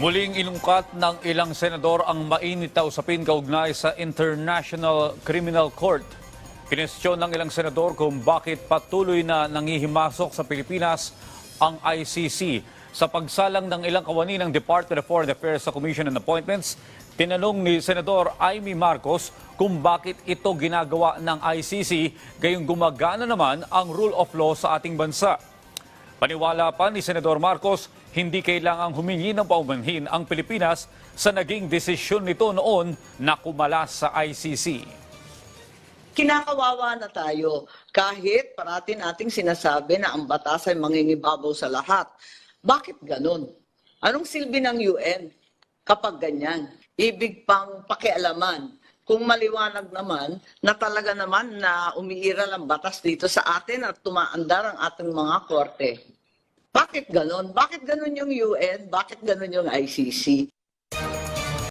Muling inungkat ng ilang senador ang mainit na usapin kaugnay sa International Criminal Court. Kinestyon ng ilang senador kung bakit patuloy na nangihimasok sa Pilipinas ang ICC. Sa pagsalang ng ilang kawani ng Department of Foreign Affairs sa Commission on Appointments, tinanong ni Senador Amy Marcos kung bakit ito ginagawa ng ICC gayong gumagana naman ang rule of law sa ating bansa. Paniwala pa ni Senador Marcos, hindi kailangang humingi ng paumanhin ang Pilipinas sa naging desisyon nito noon na kumalas sa ICC. kinakawawa na tayo kahit parati nating sinasabi na ang batas ay mangingibabaw sa lahat. Bakit ganun? Anong silbi ng UN kapag ganyan? Ibig pang pakialaman. Kung maliwanag naman na talaga naman na umiiral ang batas dito sa atin at tumaandar ang ating mga korte. Bakit ganun? Bakit ganun yung UN? Bakit ganun yung ICC?